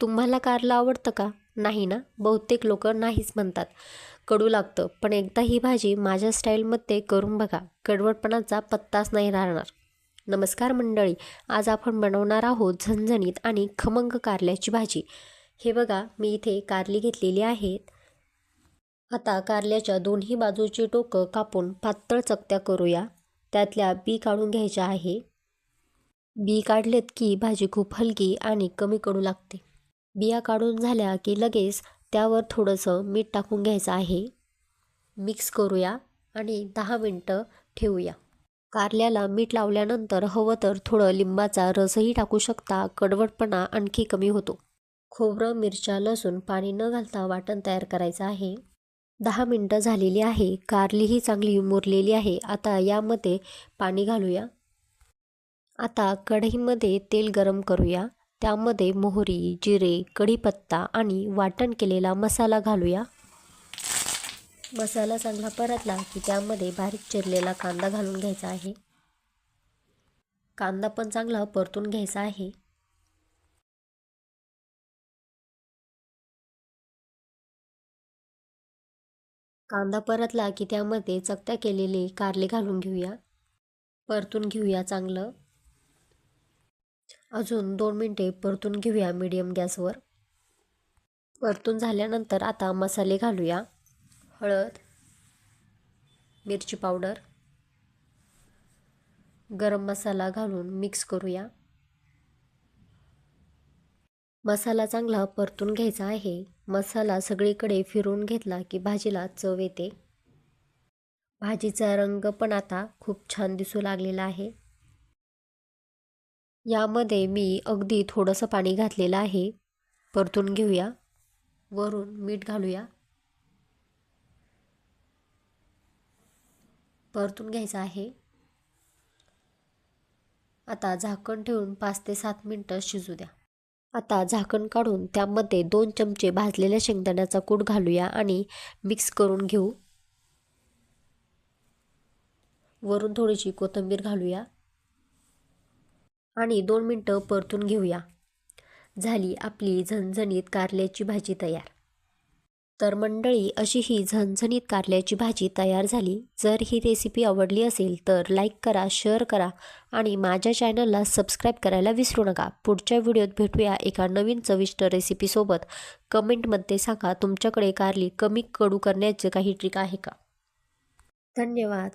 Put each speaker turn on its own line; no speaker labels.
तुम्हाला कारलं आवडतं का? नाही ना? बहुतेक लोक नाहीच म्हणतात. कडू लागतं. पण एकदा ही भाजी माझ्या स्टाईलमध्ये करून बघा. कडवटपणाचा पत्ताच नाही राहणार. नमस्कार मंडळी. आज आपण बनवणार आहोत झणझणीत आणि खमंग कारल्याची भाजी. हे बघा मी इथे कारली घेतलेली आहेत. आता कारल्याच्या दोन्ही बाजूची टोकं कापून पातळ चकत्या करूया. त्यातल्या बी काढून घ्यायच्या आहे. बी काढलेत की भाजी खूप हलकी आणि कमी कडू लागते. बिया काढून झाल्या की लगेच त्यावर थोडंसं मीठ टाकून घ्यायचं आहे. मिक्स करूया आणि दहा मिनटं ठेवूया. कारल्याला मीठ लावल्यानंतर हवं तर थोडं लिंबाचा रसही टाकू शकता. कडवटपणा आणखी कमी होतो. खोबरं मिरच्या लसूण पाणी न घालता वाटण तयार करायचं आहे. दहा मिनटं झालेली आहे. कारलीही चांगली मुरलेली आहे. आता यामध्ये पाणी घालूया. आता कढईमध्ये तेल गरम करूया. त्यामध्ये मोहरी जिरे कढीपत्ता आणि वाटण केलेला मसाला घालूया. मसाला चांगला परतला की त्यामध्ये बारीक चिरलेला कांदा घालून घ्यायचा आहे. कांदा पण चांगला परतून घ्यायचा आहे. कांदा परतला की त्यामध्ये चकत्या केलेले कारले घालून घेऊया. परतून घेऊया चांगलं. अजून दोन मिनटे परतून घेऊया मीडियम गॅसवर. परतून झाल्यानंतर आता मसाले घालूया. हळद मिरची पावडर गरम मसाला घालून मिक्स करूया. मसाला चांगला परतून घ्यायचा आहे. मसाला सगळीकडे फिरून घेतला की भाजीला चव येते. भाजीचा रंग पण आता खूप छान दिसू लागलेला आहे. यामध्ये मी अगदी थोडंसं पाणी घातलेलं आहे. परतून घेऊया. वरून मीठ घालूया. परतून घ्यायचं आहे. आता झाकण ठेवून पाच ते सात मिनटं शिजू द्या. आता झाकण काढून त्यामध्ये दोन चमचे भाजलेल्या शेंगदाण्याचा कूट घालूया आणि मिक्स करून घेऊ. वरून थोडीशी कोथिंबीर घालूया. आणि दोन मिनटं परतून घेऊया. झाली आपली झणझणीत कारल्याची भाजी तयार. तर मंडळी अशी ही झणझणीत कारल्याची भाजी तयार झाली. जर ही रेसिपी आवडली असेल तर लाईक करा शेअर करा आणि माझ्या चॅनलला सबस्क्राईब करायला विसरू नका. पुढच्या व्हिडिओत भेटूया एका नवीन चविष्ट रेसिपीसोबत कमेंटमध्ये सांगा तुमच्याकडे कारली कमी कडू करण्याचे काही ट्रिक आहे का? धन्यवाद.